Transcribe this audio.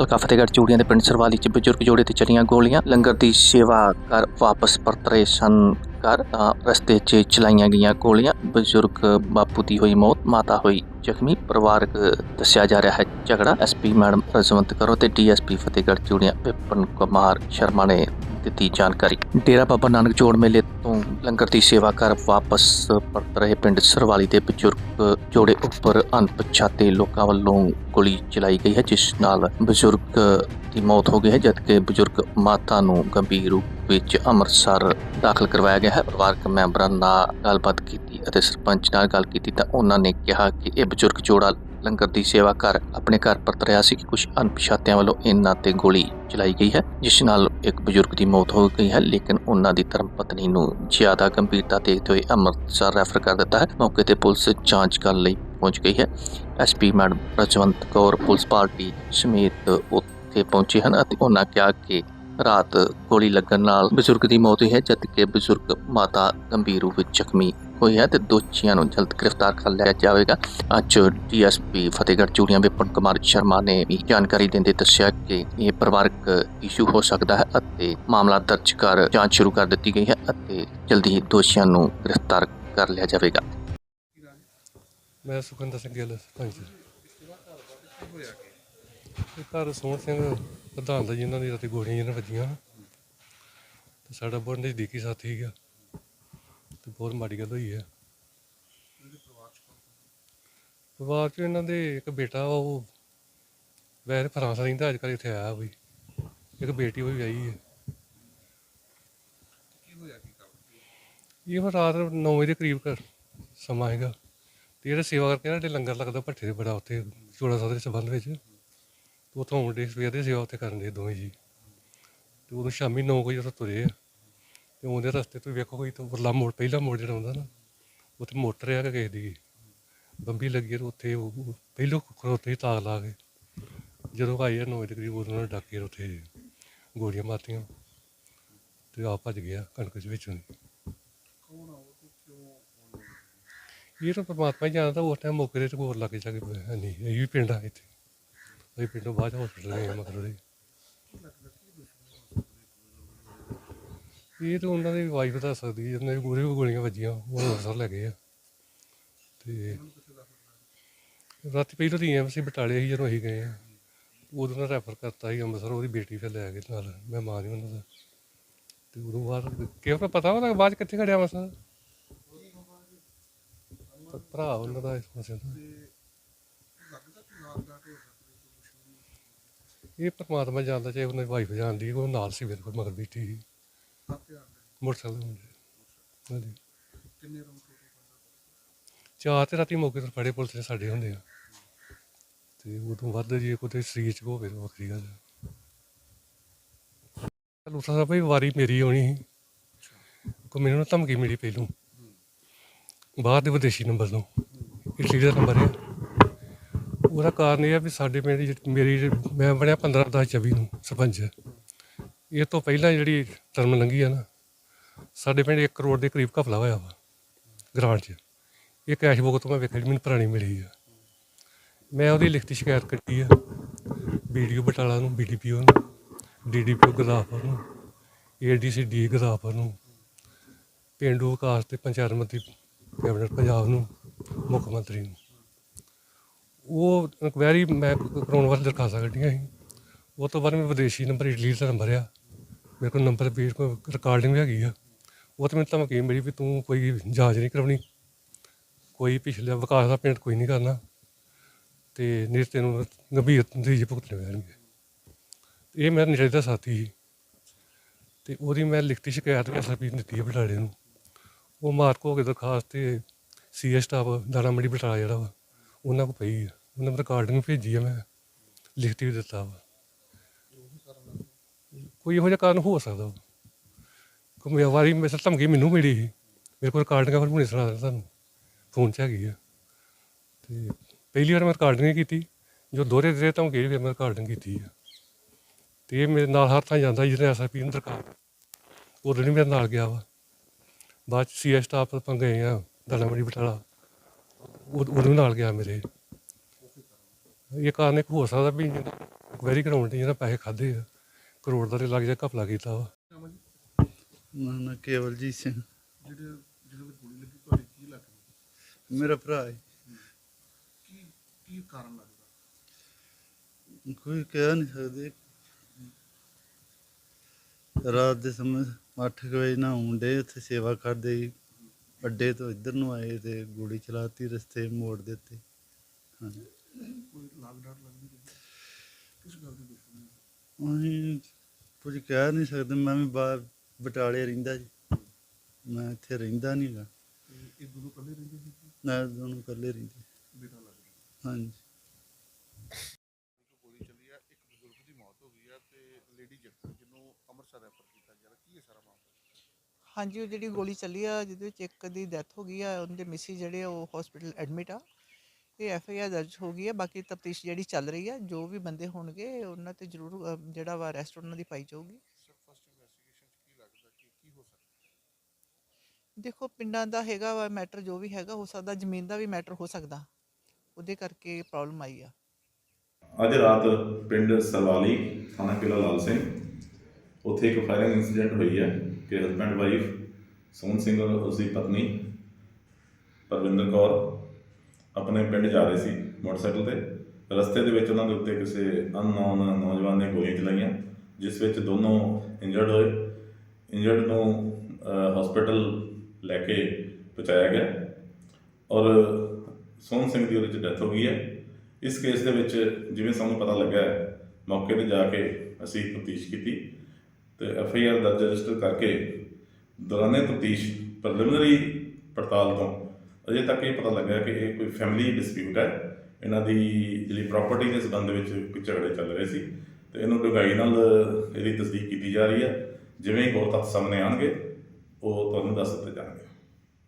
ਹਲਕਾ ਫਤਿਹਗੜ੍ਹ ਚੂੜੀਆਂ ਦੇ ਪਿੰਡ ਸਰਵਾਲੀ ਚ ਬਜ਼ੁਰਗ ਜੋੜੇ ਤੇ ਚਲੀਆਂ ਗੋਲੀਆਂ, ਲੰਗਰ ਦੀ ਸੇਵਾ ਕਰ ਵਾਪਸ ਪਰਤ ਰਹੇ ਸਨ ਕਰ ਰਸਤੇ 'ਚ ਚਲਾਈਆਂ ਗਈਆਂ ਗੋਲੀਆਂ, ਬਜ਼ੁਰਗ ਬਾਪੂ ਦੀ ਹੋਈ ਮੌਤ, ਮਾਤਾ ਹੋਈ ਜ਼ਖਮੀ ਪਰਿਵਾਰਕ ਦੱਸਿਆ ਜਾ ਰਿਹਾ ਹੈ। ਝਗੜਾ ਐਸਪੀ ਮੈਡਮ ਰਜਵੰਤ ਕਰੋ ਤੇ ਡੀਐਸਪੀ ਫਤਿਹਗੜ੍ਹ ਚੂੜੀਆਂ ਵਿਪਨ ਕੁਮਾਰ ਸ਼ਰਮਾ ਨੇ ਦਿੱਤੀ ਜਾਣਕਾਰੀ। ਡੇਰਾ ਬਾਬਾ ਨਾਨਕ ਜੋੜ ਮੇਲੇ ਤੋਂ ਲੰਗਰ ਦੀ ਸੇਵਾ ਕਰ ਵਾਪਸ ਪਰਤ ਰਹੇ ਪਿੰਡ ਸਰਵਾਲੀ ਦੇ ਬਜ਼ੁਰਗ ਜੋੜੇ ਉੱਪਰ ਅਣਪਛਾਤੇ ਲੋਕਾਂ ਵੱਲੋਂ ਗੋਲੀ ਚਲਾਈ ਗਈ ਹੈ, ਜਿਸ ਨਾਲ ਬਜ਼ੁਰਗ ਦੀ ਮੌਤ ਹੋ ਗਈ ਹੈ, ਜਦਕਿ ਬਜ਼ੁਰਗ ਮਾਤਾ ਨੂੰ ਗੰਭੀਰ ਰੂਪ ਵਿੱਚ ਅੰਮ੍ਰਿਤਸਰ ਦਾਖਲ ਕਰਵਾਇਆ ਗਿਆ ਹੈ। ਪਰਿਵਾਰਕ ਮੈਂਬਰਾਂ ਨਾਲ ਗੱਲਬਾਤ ਕੀਤੀ ਅਤੇ ਸਰਪੰਚ ਨਾਲ ਗੱਲ ਕੀਤੀ ਤਾਂ ਉਹਨਾਂ ਨੇ ਕਿਹਾ ਕਿ ਇਹ ਬਜ਼ੁਰਗ ਜੋੜਾ ਲੰਗਰ ਦੀ ਸੇਵਾ ਕਰ ਆਪਣੇ ਘਰ ਪਰਤ ਰਿਹਾ ਸੀ ਕਿ ਕੁਝ ਅਣਪਛਾਤਿਆਂ ਵੱਲੋਂ ਇਹਨਾਂ ਤੇ ਗੋਲੀ ਚਲਾਈ ਗਈ ਹੈ, ਜਿਸ ਨਾਲ ਇੱਕ ਬਜ਼ੁਰਗ ਦੀ ਮੌਤ ਹੋ ਗਈ ਹੈ, ਲੇਕਿਨ ਉਹਨਾਂ ਦੀ ਧਰਮ ਪਤਨੀ ਨੂੰ ਜ਼ਿਆਦਾ ਗੰਭੀਰਤਾ ਦੇਖਦੇ ਹੋਏ ਅੰਮ੍ਰਿਤਸਰ ਰੈਫਰ ਕਰ ਦਿੱਤਾ ਹੈ। ਮੌਕੇ ਤੇ ਪੁਲਿਸ ਜਾਂਚ ਕਰਨ ਲਈ ਪਹੁੰਚ ਗਈ ਹੈ। SP madam Rajwant Kaur police party ਸਮੇਤ ਉੱਥੇ ਪਹੁੰਚੇ ਹਨ ਅਤੇ ਉਹਨਾਂ ਕਿਹਾ ਕਿ ਰਾਤ ਗੋਲੀ ਲੱਗਣ ਨਾਲ ਬਜ਼ੁਰਗ ਦੀ ਮੌਤ ਹੋਈ ਹੈ ਜਦਕਿ ਬਜ਼ੁਰਗ ਮਾਤਾ ਗੰਭੀਰ ਰੂਪ ਵਿੱਚ ਜ਼ਖਮੀ ਹੋਈ ਹੈ ਤੇ ਦੋਸ਼ੀਆਂ ਨੂੰ ਜਲਦ ਗ੍ਰਿਫਤਾਰ ਕਰ ਲਿਆ ਜਾਵੇਗਾ। ਅੱਜ ਡੀਐਸਪੀ ਫਤਿਹਗੜ੍ਹ ਚੂੜੀਆਂ ਵਿਪਨ ਕੁਮਾਰ ਸ਼ਰਮਾ ਨੇ ਵੀ ਜਾਣਕਾਰੀ ਦਿੰਦੇ ਦੱਸਿਆ ਕਿ ਇਹ ਪਰਿਵਾਰਕ ਇਸ਼ੂ ਹੋ ਸਕਦਾ ਹੈ ਅਤੇ ਮਾਮਲਾ ਦਰਜ ਕਰ ਜਾਂਚ ਸ਼ੁਰੂ ਕਰ ਦਿੱਤੀ ਗਈ ਹੈ ਅਤੇ ਜਲਦੀ ਹੀ ਦੋਸ਼ੀਆਂ ਨੂੰ ਗ੍ਰਿਫਤਾਰ ਕਰ ਲਿਆ ਜਾਵੇਗਾ। ਮੈਂ ਸੁਖਿੰਦਰ ਸਿੰਘ ਗਿੱਲ ਸਰਪੰਚ ਇਹ ਘਰ ਸੋਹਣ ਸਿੰਘ ਪ੍ਰਧਾਨ ਦਾ ਜਿਨ੍ਹਾਂ ਦੀ ਰਾਤੀ ਗੋਲੀਆਂ ਜਿਹਨਾਂ ਵੱਜੀਆਂ। ਤੇ ਸਾਡਾ ਬਹੁਤ ਨਜ਼ਦੀਕੀ ਸਾਥੀ ਸੀਗਾ। ਤੇ ਬਹੁਤ ਮਾੜੀ ਗੱਲ ਹੋਈ ਹੈ। ਪਰਿਵਾਰ ਚ ਇਹਨਾਂ ਦੇ ਇੱਕ ਬੇਟਾ ਉਹ ਵੈਸੇ ਫਰਾਂਸ ਰਹਿੰਦਾ ਅੱਜ ਕੱਲ੍ਹ ਇੱਥੇ ਆਇਆ ਵੀ ਇੱਕ ਬੇਟੀ ਉਹ ਵੀ ਆਈ ਹੈ। ਇਹ ਹੁਣ ਰਾਤ 9 ਵਜੇ ਦੇ ਕਰੀਬ ਘਰ ਸਮਾਂ ਹੈਗਾ। ਤੇ ਜਿਹੜਾ ਸੇਵਾ ਕਰਕੇ ਨਾ ਜਿਹੜੇ ਲੰਗਰ ਲੱਗਦਾ ਭੱਠੇ ਦੇ ਬੜਾ ਉੱਥੇ ਚੋੜਾ ਸਾਹਿਬ ਦੇ ਸੰਬੰਧ ਵਿੱਚ। ਤੇ ਉੱਥੋਂ ਆਉਂਦੇ ਸਵੇਰ ਦੀ ਸੇਵਾ ਉੱਥੇ ਕਰਨ ਦੇ ਦੋਵੇਂ ਜੀ। ਤੇ ਉਦੋਂ ਸ਼ਾਮੀ 9 ਵਜੇ ਉੱਥੋਂ ਤੁਰੇ ਆ। ਤੇ ਆਉਂਦੇ ਰਸਤੇ ਤੋਂ ਵੇਖੋ ਕੋਈ ਤਾਂ ਉਰਲਾ ਮੋੜ, ਪਹਿਲਾ ਮੋੜ ਜਿਹੜਾ ਆਉਂਦਾ ਨਾ, ਉੱਥੇ ਮੋਟਰ ਆ ਕੇ ਕਿਸੇ ਦੀ। ਬੰਬੀ ਲੱਗੀ ਤੇ ਉੱਥੇ ਉਹ ਉਹ ਪਹਿਲੋਂ ਖੜੋਤੇ ਹੀ ਤਾਕ ਲਾ ਕੇ, ਜਦੋਂ ਆਏ ਆ 9 ਵਜੇ ਦੇ ਕਰੀਬ ਉਦੋਂ ਉਹਨਾਂ ਨੇ ਡੱਕ ਕੇ ਉੱਥੇ ਗੋਲੀਆਂ ਮਾਰਤੀਆਂ। ਤੇ ਆ ਭੱਜ ਗਿਆ ਕਣਕ ਦੇ ਵਿੱਚੋਂ ਇਹ ਤਾਂ ਪਰਮਾਤਮਾ ਹੀ ਜਾਣਦਾ, ਉਸ ਟਾਈਮ ਮੌਕੇ ਤੇ ਹੋਰ ਲੱਗ ਜਾ ਕੇ ਹੈ ਨਹੀਂ, ਇਹ ਵੀ ਪਿੰਡ ਆ ਇੱਥੇ। ਅਸੀਂ ਪਿੰਡੋਂ ਬਾਅਦ ਹਸਪੀਟਲ ਗਏ ਆ ਦੇ ਇਹ ਤਾਂ ਉਹਨਾਂ ਦੀ ਵਾਈਫ ਦੱਸ ਸਕਦੀ ਹੈ ਉਹਨਾਂ ਦੀ ਗੋਲੀ ਗੋਲੀਆਂ ਵੱਜੀਆਂ, ਉਹ ਅੰਮ੍ਰਿਤਸਰ ਲੈ ਗਏ ਆ। ਤੇ ਰਾਤੀ ਪਹਿਲਾਂ ਤਾਂ ਐਮਸੀ ਬਟਾਲੇ ਸੀ, ਜਦੋਂ ਅਸੀਂ ਗਏ ਆ। ਉਦੋਂ ਨਾਲ ਰੈਫਰ ਕਰਤਾ ਸੀ ਅੰਮ੍ਰਿਤਸਰ, ਉਹਦੀ ਬੇਟੀ ਫਿਰ ਲੈ ਗਏ ਨਾਲ, ਮੈਂ ਮਾਂ ਉਹਨਾਂ ਦਾ। ਤੇ ਉਦੋਂ ਬਾਅਦ ਕਿਉਂ ਪਤਾ ਉਹਦਾ ਬਾਅਦ 'ਚ ਕਿੱਥੇ ਖੜਿਆ ਮਸਾ ਭਰਾ ਉਹਨਾਂ ਦਾ ਇਸ ਪਾਸੇ ਦਾ। ਇਹ ਪਰਮਾਤਮਾ ਜਾਣਦਾ ਚਾਹੇ ਉਹਨਾਂ ਦੀ ਵਾਈਫ ਜਾਣਦੀ ਉਹ ਨਾਲ ਸੀ ਮੇਰੇ ਕੋਲ, ਮਗਰ ਬੈਠੀ ਸੀ। ਮੋਟਰਸਾਈਕਲ ਦੇ ਮੁੰਡੇ। ਹਾਂਜੀ। ਚਾਰ ਤੇ ਰਾਤੀ ਮੌਕੇ ਤੇ ਫੜੇ ਪੁਲਿਸ ਨੇ ਸਾਡੇ ਹੁੰਦੇ ਆ। ਤੇ ਉਦੋਂ ਵੱਧ ਜੇ ਕੋਈ ਸਰੀਰ ਚ ਹੋਵੇ ਤਾਂ ਵੱਖਰੀ ਗੱਲ ਹੈ ਲੂਸਾ ਸਾਹਿਬ ਵੀ ਵਾਰੀ ਮੇਰੀ ਆਉਣੀ ਸੀ। ਕੋ ਮੈਨੂੰ ਨਾ ਧਮਕੀ ਮਿਲੀ ਪਹਿਲੋਂ। ਬਾਹਰ ਦੇ ਵਿਦੇਸ਼ੀ ਨੰਬਰ ਤੋਂ। ਇਟਲੀ ਦਾ ਨੰਬਰ ਹੈ ਉਹਦਾ ਕਾਰਨ ਇਹ ਆ ਵੀ ਸਾਡੇ ਪਿੰਡ ਜਿਹੜੀ, ਮੇਰੀ ਮੈਂ ਬਣਿਆ 15 10 24 ਨੂੰ ਸਰਪੰਚ। ਇਹ ਤੋਂ ਪਹਿਲਾਂ ਜਿਹੜੀ ਟਰਮ ਲੰਘੀ ਆ ਨਾ, ਸਾਡੇ ਪਿੰਡ 1 ਕਰੋੜ ਦੇ ਕਰੀਬ ਘਪਲਾ ਹੋਇਆ ਵਾ, ਗ੍ਰਾਂਟ 'ਚ। ਇਹ ਕੈਸ਼ ਬੁੱਕ ਤੋਂ ਮੈਂ ਵੇਖਿਆ ਜਿਹੜੀ ਮੈਨੂੰ ਪੁਰਾਣੀ ਮਿਲੀ ਆ। ਮੈਂ ਉਹਦੀ ਲਿਖਤੀ ਸ਼ਿਕਾਇਤ ਕੀਤੀ ਆ ਵੀਡੀਓ ਬਟਾਲਾ ਨੂੰ ਬੀਡੀਪੀਓ ਨੂੰ ਡੀਡੀਪੀਓ ਗੁਰਦਾਸਪੁਰ ਨੂੰ ਏਡੀਸੀ ਡੀ ਗੁਰਦਾਸਪੁਰ ਨੂੰ ਪੇਂਡੂ ਵਿਕਾਸ ਤੇ ਪੰਚਾਇਤ ਮੰਤਰੀ ਕੈਬਨਿਟ ਪੰਜਾਬ ਨੂੰ, ਮੁੱਖ ਮੰਤਰੀ ਨੂੰ। ਉਹ ਇਨਕੁਆਇਰੀ ਮੈਂ ਕਰਾਉਣ ਵਾਸਤੇ ਦਰਖਾਸਤਾਂ ਕੱਢੀਆਂ ਸੀ। ਉਹ ਤੋਂ ਬਾਅਦ ਮੈਂ ਵਿਦੇਸ਼ੀ ਨੰਬਰ ਇਟਲੀ ਦਾ ਨੰਬਰ ਆ ਮੇਰੇ ਕੋਲ ਨੰਬਰ ਵੀ ਕੋਈ ਰਿਕਾਰਡਿੰਗ ਵੀ ਹੈਗੀ ਆ। ਉਹ ਤੇ ਮੈਨੂੰ ਧਮਕੀ ਮਿਲੀ ਵੀ ਤੂੰ ਕੋਈ ਜਾਂਚ ਨਹੀਂ ਕਰਾਉਣੀ। ਕੋਈ ਪਿਛਲੇ ਵਿਕਾਸ ਦਾ ਪੇਂਟ ਕੋਈ ਨਹੀਂ ਕਰਨਾ। ਤੇ ਨਹੀਂ ਤੈਨੂੰ ਗੰਭੀਰ ਨਤੀਜੇ ਭੁਗਤਣੇ ਪੈਣਗੇ। ਇਹ ਮੇਰਾ ਨੇੜੇ ਦਾ ਸਾਥੀ ਸੀ। ਤੇ ਉਹਦੀ ਮੈਂ ਲਿਖਤੀ ਸ਼ਿਕਾਇਤ ਐਸਐਸਪੀ ਦਿੱਤੀ ਹੈ ਬਟਾਲੇ ਨੂੰ। ਉਹ ਮਾਰਕ ਹੋ ਕੇ ਦਰਖਾਸਤ ਤੇ ਸੀਐਸ ਸਟਾਫ ਦਾਣਾ ਮੰਡੀ ਬਟਾਲਾ ਜਿਹੜਾ ਵਾ, ਉਹਨਾਂ ਕੋ ਪਈ ਆ। ਉਹਨਾਂ ਰਿਕਾਰਡਿੰਗ ਭੇਜੀ ਆ ਮੈਂ। ਲਿਖਤੀ ਵੀ ਦਿੱਤਾ ਵਾ। ਕੋਈ ਇਹੋ ਜਿਹਾ ਕਾਰਨ ਹੋ ਸਕਦਾ ਵਾ। ਕੋਈ ਵਾਰੀ ਮੈਂ ਧਮਕੀ ਮੈਨੂੰ ਮਿਲੀ ਸੀ। ਮੇਰੇ ਕੋਲ ਰਿਕਾਰਡਿੰਗਾਂ ਫਿਰ ਹੁਣੇ ਸੁਣਾ ਦਿੰਦਾ ਤੁਹਾਨੂੰ। ਫੋਨ 'ਚ ਹੈਗੀ ਆ। ਤੇ ਪਹਿਲੀ ਵਾਰ ਮੈਂ ਰਿਕਾਰਡਿੰਗ ਨਹੀਂ ਕੀਤੀ। ਜੋ ਦੋਹਰੇ ਦੇ ਧਮਕੀ ਫਿਰ ਮੈਂ ਰਿਕਾਰਡਿੰਗ ਕੀਤੀ ਆ। ਤੇ ਇਹ ਮੇਰੇ ਨਾਲ ਹਰ ਥਾਂ ਜਾਂਦਾ ਜਿਹਨੇ ਐਸਆਈਪੀ ਨੂੰ ਦਰਕਾਰ ਉਦੋਂ ਵੀ ਮੇਰੇ ਨਾਲ ਗਿਆ ਵਾ। ਬਾਅਦ ਚ ਸੀਐਸ ਸਟਾਫ ਆਪਾਂ ਗਏ ਆ। ਦਾਣਾਮੜੀ ਬਟਾਲਾ। ਉਹ- ਉਦੋਂ ਨਾਲ ਗਿਆ ਮੇਰੇ। ਇਹ ਕਾਰਨ ਇੱਕ ਹੋ ਸਕਦਾ ਵੀ ਵੈਰੀ ਕਰਾਉਣ ਇਹਨਾਂ ਪੈਸੇ ਖਾਦੇ ਆ ਕਰੋੜ ਦਾ ਤੇ ਲੱਗ ਜਾ ਘਪਲਾ ਕੀਤਾ ਵਾ। ਨਾ ਨਾ ਕੇਵਲਜੀਤ ਸਿੰਘ। ਜਿਹੜੇ ਜਿਹਦੇ ਵਿੱਚ ਗੋਲੀ ਲੱਗੀ ਤੁਹਾਡੇ ਕੀ ਲੱਗਦਾ ਮੇਰਾ ਭਰਾ ਹੈ। ਕੀ ਕੀ ਕਾਰਨ ਲੱਗਦਾ ਕੋਈ ਕਹਿ ਨਹੀਂ ਸਕਦੇ। ਰਾਤ ਦੇ ਸਮੇਂ 8 ਵਜੇ ਨਾ ਹੁੰਦੇ ਉੱਥੇ ਸੇਵਾ ਕਰਦੇ ਸੀ। ਅੱਡੇ ਤੋਂ ਇੱਧਰ ਨੂੰ ਆਏ ਤੇ ਗੋਲੀ ਚਲਾਤੀ ਰਸਤੇ ਮੋੜ ਦਿੱਤੇ। ਹਾਂਜੀ। ਕੋਈ ਲਾਗ ਡਰ ਲੱਗਦੀ ਰਹੀ ਕਿਸ ਗੱਲ ਦੀ ਦੁਸ਼ਮਣੀ ਹੈ? ਅਸੀਂ ਕੁਝ ਕਹਿ ਨਹੀਂ ਸਕਦੇ ਮੈਂ ਵੀ ਬਾਹਰ ਬਟਾਲੇ ਰਹਿੰਦਾ ਜੀ। ਮੈਂ ਇੱਥੇ ਰਹਿੰਦਾ ਨਹੀਂ ਗਾ। ਤੇ ਇਹ ਦੋਨੋਂ ਇਕੱਲੇ ਰਹਿੰਦੇ ਸੀ ਕਿ ਮੈਂ ਦੋਨੋਂ ਇਕੱਲੇ ਰਹਿੰਦੇ। ਬੇਟਾ ਲੱਗ ਰਿਹਾ ਹਾਂਜੀ। ਗੋਲੀ ਚੱਲੀ ਆ ਇੱਕ ਬਜ਼ੁਰਗ ਦੀ ਮੌਤ ਹੋ ਗਈ ਆ ਤੇ ਲੇਡੀ ਜ਼ਖਮੀ ਜਿਹਨੂੰ ਅੰਮ੍ਰਿਤਸਰ ਰੈਫਰ ਕੀਤਾ ਗਿਆ। ਕੀ ਹੈ ਸਾਰਾ ਮਾਮਲਾ? ਹਾਂਜੀ ਉਹ ਜਿਹੜੀ ਗੋਲੀ ਚੱਲੀ ਆ ਜਿਹਦੇ ਵਿੱਚ ਇੱਕ ਦੀ ਡੈਥ ਹੋ ਗਈ ਆ ਉਹਦੇ ਮਿਸੀ ਜਿਹੜੇ ਆ ਉਹ ਹਸਪੀਟਲ ਐਡਮਿਟ ਆ। ਇਹ ਐਫ ਆਈ ਆਰ ਦਰਜ ਹੋ ਗਈ ਆ ਬਾਕੀ ਤਫਤੀਸ਼ ਜਿਹੜੀ ਚੱਲ ਰਹੀ ਆ ਜੋ ਵੀ ਬੰਦੇ ਹੋਣਗੇ ਉਹਨਾਂ ਤੇ ਜ਼ਰੂਰ ਜਿਹੜਾ ਵਾ ਅਰੈਸਟ ਉਹਨਾਂ ਦੀ ਪਾਈ ਜਾਊਗੀ। ਸਰ ਫਸਟ ਇਨਵੈਸਟੀਗੇਸ਼ਨ ਚ ਕੀ ਲੱਗਦਾ ਕਿ ਕੀ ਹੋ ਸਕਦਾ? ਦੇਖੋ ਪਿੰਡਾਂ ਦਾ ਹੈਗਾ ਵਾ ਮੈਟਰ ਜੋ ਵੀ ਹੈਗਾ ਹੋ ਸਕਦਾ ਜ਼ਮੀਨ ਦਾ ਵੀ ਮੈਟਰ ਹੋ ਸਕਦਾ। ਉਹਦੇ ਕਰਕੇ ਪ੍ਰੋਬਲਮ ਆਈ ਆ। ਅੱਜ ਰਾਤ ਪਿੰਡ ਸਰਵਾਲੀ ਥਾਣਾ ਕਿਲਾ ਲਾਲ ਸਿੰਘ ਉੱਥੇ ਇੱਕ ਫਾਇਰਿੰਗ ਇਨਸੀਡੈਂਟ ਹੋਈ ਹੈ ਕਿ ਹਸਬੈਂਡ ਵਾਈਫ ਸੋਹਣ ਸਿੰਘ ਔਰ ਉਸਦੀ ਪਤਨੀ ਪਰਵਿੰਦਰ ਕੌਰ ਆਪਣੇ ਪਿੰਡ ਜਾ ਰਹੇ ਸੀ ਮੋਟਰਸਾਈਕਲ ਤੇ। ਰਸਤੇ ਦੇ ਵਿੱਚ ਉਹਨਾਂ ਦੇ ਉੱਤੇ ਕਿਸੇ ਅਨਨੋਨ ਨੌਜਵਾਨ ਨੇ ਗੋਲੀਆਂ ਚਲਾਈਆਂ ਜਿਸ ਵਿੱਚ ਦੋਨੋਂ ਇੰਜਰਡ ਹੋਏ। ਇੰਜਰਡ ਨੂੰ ਹਸਪੀਟਲ ਲੈ ਕੇ ਪਹੁੰਚਾਇਆ ਗਿਆ। ਔਰ ਸੋਹਣ ਸਿੰਘ ਦੀ ਉਹਦੇ 'ਚ ਡੈਥ ਹੋ ਗਈ ਹੈ। ਇਸ ਕੇਸ ਦੇ ਵਿੱਚ ਜਿਵੇਂ ਸਾਨੂੰ ਪਤਾ ਲੱਗਾ ਹੈ, ਮੌਕੇ ਤੇ ਜਾ ਕੇ ਅਸੀਂ ਤਫਤੀਸ਼ ਕੀਤੀ ਤੇ ਐਫ ਆਈ ਆਰ ਦਰਜ ਰਜਿਸਟਰ ਕਰਕੇ ਦੌਰਾਨੇ ਤਫਤੀਸ਼ ਪ੍ਰੀਲਿਮਿਨਰੀ ਪੜਤਾਲ ਤੋਂ ਅਜੇ ਤੱਕ ਇਹ ਪਤਾ ਲੱਗਿਆ ਕਿ ਇਹ ਕੋਈ ਫੈਮਿਲੀ ਡਿਸਪਿਊਟ ਹੈ। ਇਹਨਾਂ ਦੀ ਜਿਹੜੀ ਪ੍ਰਾਪਰਟੀ ਦੇ ਸੰਬੰਧ ਵਿੱਚ ਕੋਈ ਝਗੜੇ ਚੱਲ ਰਹੇ ਸੀ ਤੇ ਇਹਨੂੰ ਡੂੰਘਾਈ ਨਾਲ ਇਹਦੀ ਤਸਦੀਕ ਕੀਤੀ ਜਾ ਰਹੀ ਹੈ। ਜਿਵੇਂ ਹੀ ਹੋਰ ਤੱਥ ਸਾਹਮਣੇ ਆਣਗੇ ਉਹ ਤੁਹਾਨੂੰ ਦੱਸ ਦਿੱਤੇ ਜਾਣਗੇ।